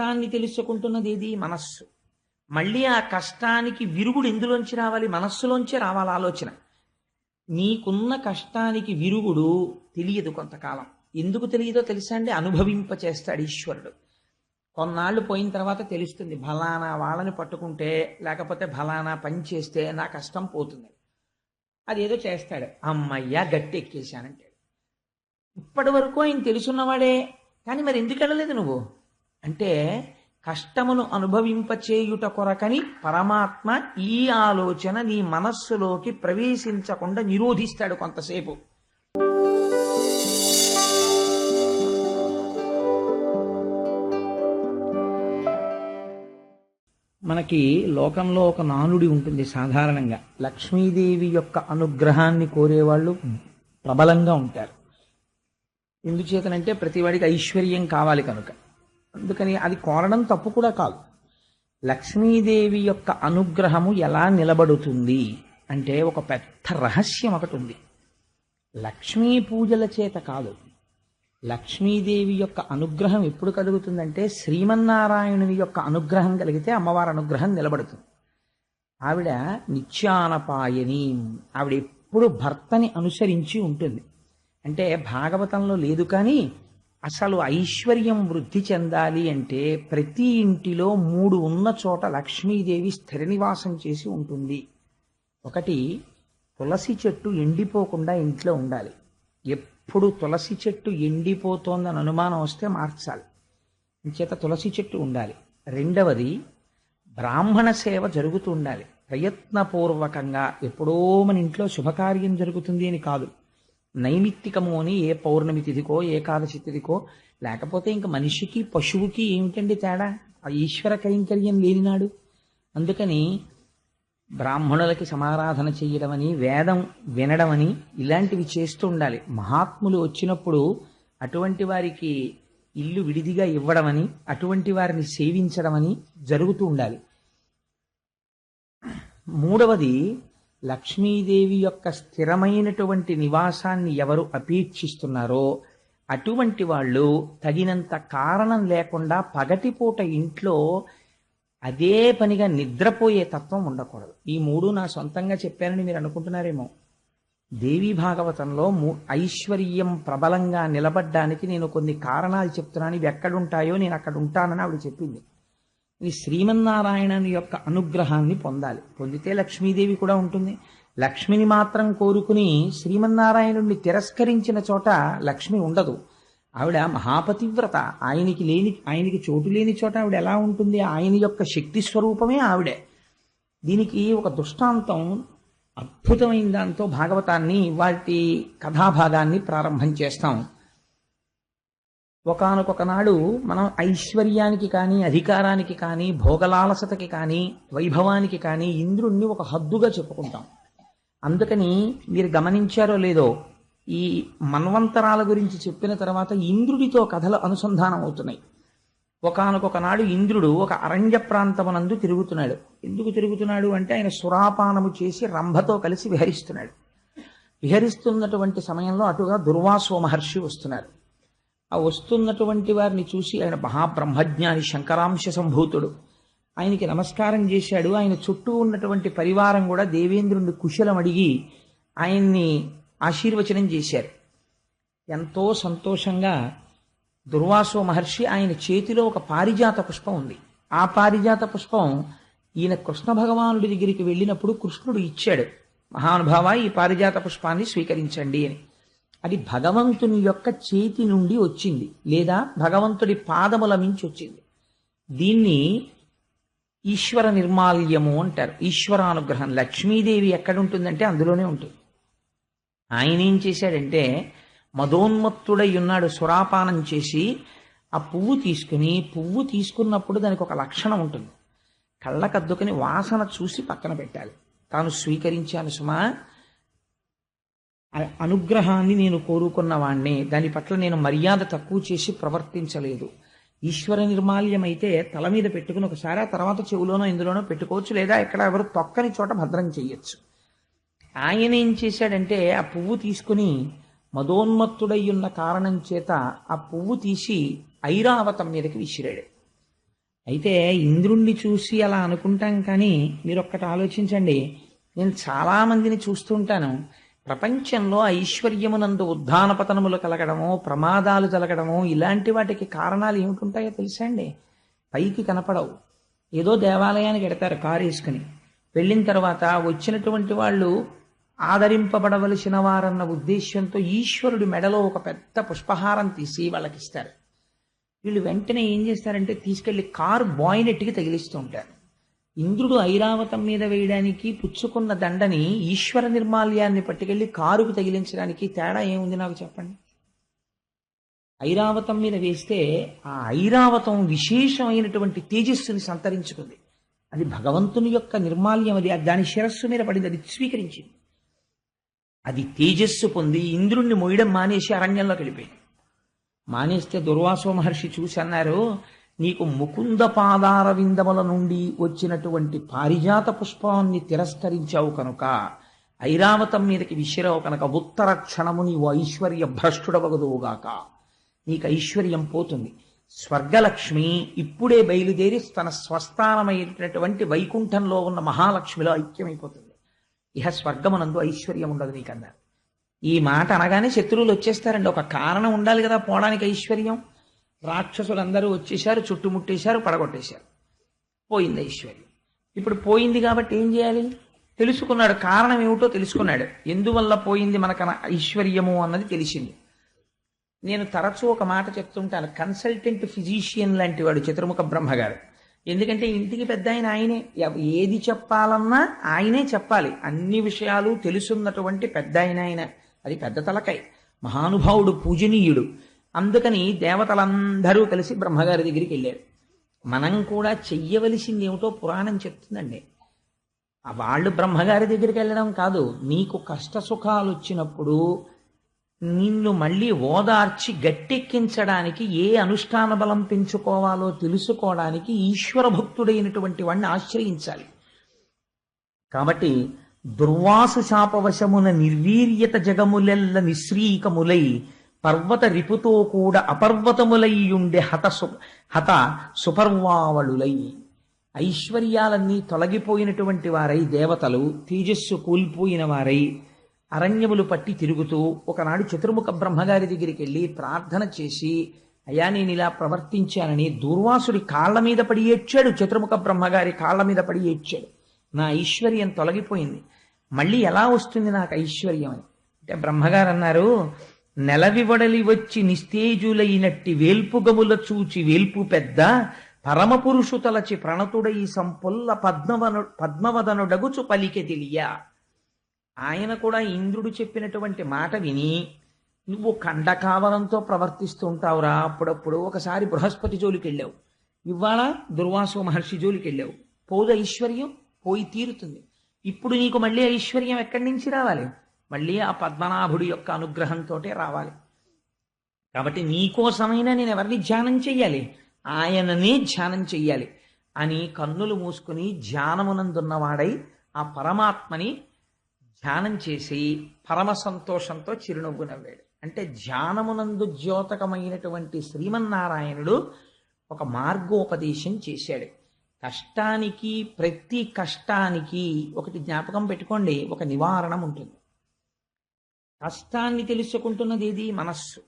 కష్టాన్ని తెలుసుకుంటున్నది ఏది? మనస్సు. మళ్ళీ ఆ కష్టానికి విరుగుడు ఎందులోంచి రావాలి? మనస్సులోంచే రావాలి ఆలోచన. నీకున్న కష్టానికి విరుగుడు తెలియదు కొంతకాలం. ఎందుకు తెలియదో తెలుసా అండి? అనుభవింప చేస్తాడు ఈశ్వరుడు. కొన్నాళ్ళు పోయిన తర్వాత తెలుస్తుంది ఫలానా వాళ్ళని పట్టుకుంటే లేకపోతే ఫలానా పని చేస్తే నా కష్టం పోతుంది. అదేదో చేస్తాడు. అమ్మయ్యా గట్టి ఎక్కేశానంటాడు. ఇప్పటి వరకు ఆయన తెలుసున్నవాడే. కానీ మరి ఎందుకు వెళ్ళలేదు నువ్వు? అంటే కష్టమును అనుభవింపచేయుట కొరకని పరమాత్మ ఈ ఆలోచన నీ మనస్సులోకి ప్రవేశించకుండా నిరోధిస్తాడు కొంతసేపు. మనకి లోకంలో ఒక నానుడి ఉంటుంది సాధారణంగా. లక్ష్మీదేవి యొక్క అనుగ్రహాన్ని కోరేవాళ్ళు ప్రబలంగా ఉంటారు. ఎందుచేతనంటే ప్రతివాడికి ఐశ్వర్యం కావాలి కనుక. అందుకని అది కోరడం తప్పు కూడా కాదు. లక్ష్మీదేవి యొక్క అనుగ్రహము ఎలా నిలబడుతుంది అంటే ఒక పెద్ద రహస్యం ఒకటి ఉంది. లక్ష్మీ పూజల చేత కాదు. లక్ష్మీదేవి యొక్క అనుగ్రహం ఎప్పుడు కలుగుతుందంటే శ్రీమన్నారాయణుని యొక్క అనుగ్రహం కలిగితే అమ్మవారి అనుగ్రహం నిలబడుతుంది. ఆవిడ నిత్యానపాయని ఆవిడ ఎప్పుడు భర్తని అనుసరించి ఉంటుంది. అంటే భాగవతంలో లేదు కానీ అసలు ఐశ్వర్యం వృద్ధి చెందాలి అంటే ప్రతి ఇంటిలో మూడు ఉన్న చోట లక్ష్మీదేవి స్థిర నివాసం చేసి ఉంటుంది. ఒకటి తులసి చెట్టు ఎండిపోకుండా ఇంట్లో ఉండాలి. ఎప్పుడు తులసి చెట్టు ఎండిపోతోందని అనుమానం వస్తే మార్చాలి. చేత తులసి చెట్టు ఉండాలి. రెండవది బ్రాహ్మణ సేవ జరుగుతూ ఉండాలి. ప్రయత్నపూర్వకంగా ఎప్పుడో మన ఇంట్లో శుభకార్యం జరుగుతుంది అని కాదు. నైమిత్తికము అని ఏ పౌర్ణమి తిథికో ఏకాదశి తిథికో లేకపోతే ఇంక మనిషికి పశువుకి ఏమిటండి తేడా? ఆ ఈశ్వర కైంకర్యం లేనినాడు అందుకని బ్రాహ్మణులకి సమారాధన చేయడమని వేదం వినడమని ఇలాంటివి చేస్తూ ఉండాలి. మహాత్ములు వచ్చినప్పుడు అటువంటి వారికి ఇల్లు విడిదిగా ఇవ్వడమని అటువంటి వారిని సేవించడమని జరుగుతూ ఉండాలి. మూడవది లక్ష్మీదేవి యొక్క స్థిరమైనటువంటి నివాసాన్ని ఎవరు అపేక్షిస్తున్నారో అటువంటి వాళ్ళు తగినంత కారణం లేకుండా పగటిపూట ఇంట్లో అదే పనిగా నిద్రపోయే తత్వం ఉండకూడదు. ఈ మూడు నా సొంతంగా చెప్పానని మీరు అనుకుంటున్నారేమో. దేవీ భాగవతంలో ఐశ్వర్యం ప్రబలంగా నిలబడ్డానికి నేను కొన్ని కారణాలు చెప్తున్నాను. ఇవి ఎక్కడుంటాయో నేను అక్కడ ఉంటానని ఆవిడ చెప్పింది. ఇది శ్రీమన్నారాయణుని యొక్క అనుగ్రహాన్ని పొందాలి. పొందితే లక్ష్మీదేవి కూడా ఉంటుంది. లక్ష్మిని మాత్రం కోరుకుని శ్రీమన్నారాయణుణ్ణి తిరస్కరించిన చోట లక్ష్మి ఉండదు. ఆవిడ మహాపతివ్రత. ఆయనకి లేని ఆయనకి చోటు లేని చోట ఆవిడ ఎలా ఉంటుంది? ఆయన యొక్క శక్తి స్వరూపమే ఆవిడే. దీనికి ఒక దృష్టాంతం అద్భుతమైన దాంతో భాగవతాన్ని వాటి కథాభాగాన్ని ప్రారంభం చేస్తాం. ఒకానొక నాడు మనం ఐశ్వర్యానికి కానీ అధికారానికి కానీ భోగలాలసతకి కానీ వైభవానికి కానీ ఇంద్రుణ్ణి ఒక హద్దుగా చెప్పుకుంటాం. అందుకని మీరు గమనించారో లేదో ఈ మన్వంతరాల గురించి చెప్పిన తర్వాత ఇంద్రుడితో కథలు అనుసంధానం అవుతున్నాయి ఒకానొక నాడు ఇంద్రుడు ఒక అరణ్య ప్రాంతమునందు తిరుగుతున్నాడు. ఎందుకు తిరుగుతున్నాడు అంటే ఆయన సురాపానము చేసి రంభతో కలిసి విహరిస్తున్నాడు. విహరిస్తున్నటువంటి సమయంలో అటుగా దుర్వాసో మహర్షి వస్తున్నారు. ఆ వస్తున్నటువంటి వారిని చూసి ఆయన మహాబ్రహ్మజ్ఞాని శంకరాంశ సంభూతుడు. ఆయనకి నమస్కారం చేశాడు. ఆయన చుట్టూ ఉన్నటువంటి పరివారం కూడా దేవేంద్రుని కుశలం అడిగి ఆయన్ని ఆశీర్వచనం చేశారు. ఎంతో సంతోషంగా దుర్వాసో మహర్షి ఆయన చేతిలో ఒక పారిజాత పుష్పం ఉంది. ఆ పారిజాత పుష్పం ఈయన కృష్ణ భగవానుడి దగ్గరికి వెళ్ళినప్పుడు కృష్ణుడు ఇచ్చాడు. మహానుభావ ఈ పారిజాత పుష్పాన్ని స్వీకరించండి అని. అది భగవంతుని యొక్క చేతి నుండి వచ్చింది లేదా భగవంతుడి పాదముల మించి వచ్చింది. దీన్ని ఈశ్వర నిర్మాల్యము అంటారు. ఈశ్వరానుగ్రహం. లక్ష్మీదేవి ఎక్కడుంటుందంటే అందులోనే ఉంటుంది. ఆయన ఏం చేశాడంటే మదోన్మత్తుడై ఉన్నాడు సురాపానం చేసి ఆ పువ్వు తీసుకుని పువ్వు తీసుకున్నప్పుడు దానికి ఒక లక్షణం ఉంటుంది. కళ్ళకద్దుకుని వాసన చూసి పక్కన పెట్టాలి. తాను స్వీకరించాను సుమా అనుగ్రహాన్ని నేను కోరుకున్న వాణ్ణి. దాని పట్ల నేను మర్యాద తక్కువ చేసి ప్రవర్తించలేదు. ఈశ్వర నిర్మాల్యం అయితే తల మీద పెట్టుకుని ఒకసారి ఆ తర్వాత చెవులోనో ఇందులోనో పెట్టుకోవచ్చు లేదా ఎక్కడ ఎవరు తొక్కని చోట భద్రం చేయొచ్చు ఆయన ఏం చేశాడంటే ఆ పువ్వు తీసుకుని మదోన్మత్తుడై ఉన్న కారణం చేత ఆ పువ్వు తీసి ఐరావతం మీదకి విసిరాడు. అయితే ఇంద్రుణ్ణి చూసి అలా అనుకుంటాం కానీ మీరు ఒక్కటి ఆలోచించండి. నేను చాలా మందిని చూస్తుంటాను ప్రపంచంలో ఐశ్వర్యమునందు ఉద్ధాన పతనములు కలగడము ప్రమాదాలు జరగడము ఇలాంటి వాటికి కారణాలు ఏమిటుంటాయో తెలుసా అండి? పైకి కనపడవు. ఏదో దేవాలయానికి ఎడతారు కారు వేసుకుని. వెళ్ళిన తర్వాత వచ్చినటువంటి వాళ్ళు ఆదరింపబడవలసిన వారన్న ఉద్దేశ్యంతో ఈశ్వరుడి మెడలో ఒక పెద్ద పుష్పహారం తీసి వాళ్ళకి ఇస్తారు వీళ్ళు వెంటనే ఏం చేస్తారంటే తీసుకెళ్ళి కారు బాయినెట్కి తగిలిస్తూ ఉంటారు. ఇంద్రుడు ఐరావతం మీద వేయడానికి పుచ్చుకున్న దండని ఈశ్వర నిర్మాల్యాన్ని పట్టుకెళ్ళి కారుకు తగిలించడానికి తేడా ఏముంది నాకు చెప్పండి? ఐరావతం మీద వేస్తే ఆ ఐరావతం విశేషమైనటువంటి తేజస్సుని సంతరించుకుంది. అది భగవంతుని యొక్క నిర్మాల్యం అది దాని శిరస్సు మీద పడింది అది స్వీకరించింది. అది తేజస్సు పొంది ఇంద్రుణ్ణి మోయడం మానేసి అరణ్యంలోకి వెళ్ళిపోయింది. మానేస్తే దుర్వాసో మహర్షి చూసి అన్నారు నీకు ముకుంద పాదార విందముల నుండి వచ్చినటువంటి పారిజాత పుష్పాన్ని తిరస్కరించావు కనుక ఐరావతం మీదకి విసిరావు కనుక ఉత్తర క్షణము నీవు ఐశ్వర్య భ్రష్టుడవగదువుగాక నీకు ఐశ్వర్యం పోతుంది. స్వర్గలక్ష్మి ఇప్పుడే బయలుదేరి తన స్వస్థానమైనటువంటి వైకుంఠంలో ఉన్న మహాలక్ష్మిలో ఐక్యమైపోతుంది. ఇహ స్వర్గమునందు ఐశ్వర్యం ఉండదు నీకన్నారు ఈ మాట అనగానే శత్రువులు వచ్చేస్తారండి. ఒక కారణం ఉండాలి కదా పోవడానికి ఐశ్వర్యం. రాక్షసులందరూ వచ్చేశారు చుట్టుముట్టేశారు పడగొట్టేశారు. పోయింది ఐశ్వర్యం. ఇప్పుడు పోయింది కాబట్టి ఏం చేయాలి? తెలుసుకున్నాడు. కారణం ఏమిటో తెలుసుకున్నాడు. ఎందువల్ల పోయింది మనకు ఐశ్వర్యము అన్నది తెలిసింది. నేను తరచూ ఒక మాట చెప్తుంటాను. కన్సల్టెంట్ ఫిజీషియన్ లాంటి వాడు చతుర్ముఖ బ్రహ్మగారు ఎందుకంటే ఇంటికి పెద్ద ఆయన ఆయనే. ఏది చెప్పాలన్నా ఆయనే చెప్పాలి. అన్ని విషయాలు తెలుసున్నటువంటి పెద్ద ఆయన ఆయన. అది పెద్ద తలకై మహానుభావుడు పూజనీయుడు. అందుకని దేవతలందరూ కలిసి బ్రహ్మగారి దగ్గరికి వెళ్ళారు. మనం కూడా చెయ్యవలసింది ఏమిటో పురాణం చెప్తుందండి. ఆ వాళ్ళు బ్రహ్మగారి దగ్గరికి వెళ్ళడం కాదు నీకు కష్ట సుఖాలు వచ్చినప్పుడు నిన్ను మళ్ళీ ఓదార్చి గట్టెక్కించడానికి ఏ అనుష్ఠాన బలం పెంచుకోవాలో తెలుసుకోవడానికి ఈశ్వర భక్తుడైనటువంటి వాడిని ఆశ్రయించాలి. కాబట్టి దుర్వాసు శాపవశమున నిర్వీర్యత జగములెల్ల నిశ్రీకములై పర్వత రిపుతో కూడా అపర్వతములయ్యుండే హత సు హత సుపర్వావళులై. ఐశ్వర్యాలన్నీ తొలగిపోయినటువంటి వారై దేవతలు తేజస్సు కోల్పోయిన వారై అరణ్యములు పట్టి తిరుగుతూ ఒకనాడు చతుర్ముఖ బ్రహ్మగారి దగ్గరికి వెళ్ళి ప్రార్థన చేసి అయ్యా నేను ఇలా ప్రవర్తించానని దూర్వాసుడి కాళ్ళ మీద పడి ఏడ్చాడు చతుర్ముఖ బ్రహ్మగారి కాళ్ళ మీద పడి ఏడ్చాడు. నా ఐశ్వర్యం తొలగిపోయింది. మళ్ళీ ఎలా వస్తుంది నాకు ఐశ్వర్యం అని? అంటే బ్రహ్మగారు అన్నారు నెలవివడలి వచ్చి నిస్తేజులైనట్టి వేల్పుగముల చూచి వేల్పు పెద్ద పరమపురుషు తలచి ప్రణతుడై సంపొల్ల పద్మవను పద్మవదనుడగుచు పలికె తెలియ. ఆయన కూడా ఇంద్రుడు చెప్పినటువంటి మాట విని నువ్వు ఖండకావలంతో ప్రవర్తిస్తుంటావురా. అప్పుడప్పుడు ఒకసారి బృహస్పతి జోలికి వెళ్ళావు ఇవాళ దుర్వాసు మహర్షి జోలికి వెళ్ళావు పోదు ఐశ్వర్యం పోయి తీరుతుంది. ఇప్పుడు నీకు మళ్ళీ ఐశ్వర్యం ఎక్కడి నుంచి రావాలి? మళ్ళీ ఆ పద్మనాభుడి యొక్క అనుగ్రహంతో రావాలి. కాబట్టి నీకోసమైనా నేను ఎవరిని ధ్యానం చెయ్యాలి? ఆయననే ధ్యానం చెయ్యాలి. అని కన్నులు మూసుకుని ధ్యానమునందున్నవాడై ఆ పరమాత్మని ధ్యానం చేసి పరమ సంతోషంతో చిరునవ్వు నవ్వాడు. అంటే ధ్యానమునందు ద్యోతకమైనటువంటి శ్రీమన్నారాయణుడు ఒక మార్గోపదేశం చేశాడు. కష్టానికి ప్రతి కష్టానికి ఒకటి జ్ఞాపకం పెట్టుకోండి. ఒక నివారణం ఉంటుంది. కష్టాన్ని తెలుసుకుంటున్నది ఏది? మనస్సు.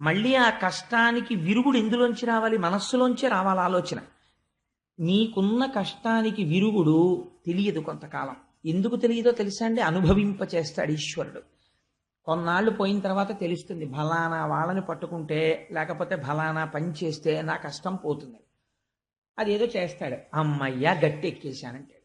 మళ్ళీ ఆ కష్టానికి విరుగుడు ఎందులోంచి రావాలి? మనస్సులోంచే రావాలి ఆలోచన. నీకున్న కష్టానికి విరుగుడు తెలియదు కొంతకాలం. ఎందుకు తెలియదో తెలుసా అండి? అనుభవింప చేస్తాడు ఈశ్వరుడు. కొన్నాళ్ళు పోయిన తర్వాత తెలుస్తుంది బలానా వాళ్ళని పట్టుకుంటే లేకపోతే బలానా పని చేస్తే నా కష్టం పోతుంది. అదేదో చేస్తాడు. అమ్మయ్యా గట్టి ఎక్కేశానంటాడు.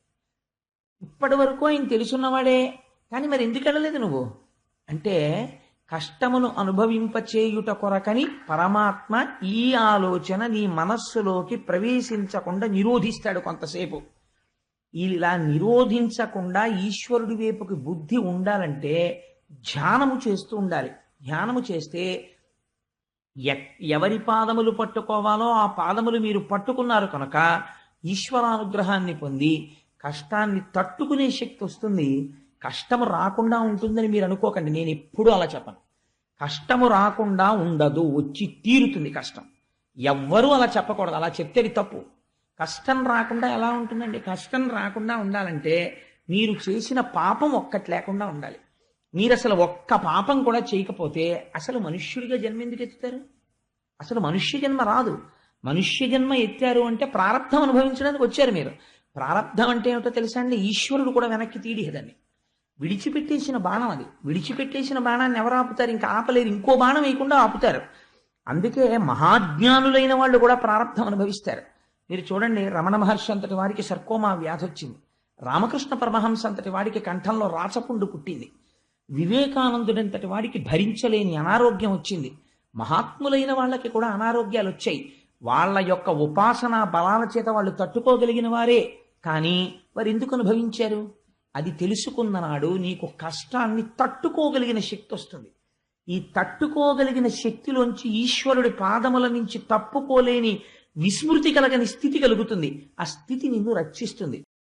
ఇప్పటి వరకు ఆయన తెలుసున్నవాడే. కానీ మరి ఎందుకు వెళ్ళలేదు నువ్వు? అంటే కష్టమును అనుభవింపచేయుట కొరకని పరమాత్మ ఈ ఆలోచన నీ మనస్సులోకి ప్రవేశించకుండా నిరోధిస్తాడు కొంతసేపు. ఇలా నిరోధించకుండా ఈశ్వరుడి వైపుకి బుద్ధి ఉండాలంటే ధ్యానము చేస్తూ ఉండాలి. ధ్యానము చేస్తే ఎ- ఎవరి పాదములు పట్టుకోవాలో ఆ పాదములు మీరు పట్టుకున్నారు కనుక ఈశ్వరానుగ్రహాన్ని పొంది కష్టాన్ని తట్టుకునే శక్తి వస్తుంది. కష్టము రాకుండా ఉంటుందని మీరు అనుకోకండి నేను ఎప్పుడూ అలా చెప్పను. కష్టము రాకుండా ఉండదు వచ్చి తీరుతుంది కష్టం. ఎవ్వరూ అలా చెప్పకూడదు అలా చెప్తే తప్పు. కష్టం రాకుండా ఎలా ఉంటుందండి? కష్టం రాకుండా ఉండాలంటే మీరు చేసిన పాపం ఒక్కటి లేకుండా ఉండాలి. మీరు అసలు ఒక్క పాపం కూడా చేయకపోతే అసలు మనుష్యుడిగా జన్మ ఎందుకు ఎత్తుతారు? అసలు మనుష్య జన్మ రాదు. మనుష్య జన్మ ఎత్తారు అంటే ప్రారంధం అనుభవించడానికి వచ్చారు మీరు. ప్రారంధం అంటే ఏమిటో తెలుసా అండి? ఈశ్వరుడు కూడా వెనక్కి తీడిహదని విడిచిపెట్టేసిన బాణం అది. విడిచిపెట్టేసిన బాణాన్ని ఎవరు ఆపుతారు? ఇంకా ఆపలేరు ఇంకో బాణం వేయకుండా ఆపుతారు. అందుకే మహాజ్ఞానులైన వాళ్ళు కూడా ప్రారంభం అనుభవిస్తారు. మీరు చూడండి రమణ మహర్షి అంతటి వారికి సర్కోమా వ్యాధి వచ్చింది. రామకృష్ణ పరమహంస అంతటి వాడికి కంఠంలో రాచపుండు పుట్టింది. వివేకానందుడంతటి వాడికి భరించలేని అనారోగ్యం వచ్చింది. మహాత్ములైన వాళ్ళకి కూడా అనారోగ్యాలు వచ్చాయి. వాళ్ళ యొక్క ఉపాసన బలాల చేత వాళ్ళు తట్టుకోగలిగిన వారే. కానీ వారు ఎందుకు అనుభవించారు? అది తెలుసుకున్న నాడు నీకు కష్టాన్ని తట్టుకోగలిగిన శక్తి వస్తుంది. ఈ తట్టుకోగలిగిన శక్తిలోంచి ఈశ్వరుడి పాదముల నుంచి తప్పుకోలేని విస్మృతి కలగని స్థితి కలుగుతుంది. ఆ స్థితి నిన్ను రక్షిస్తుంది.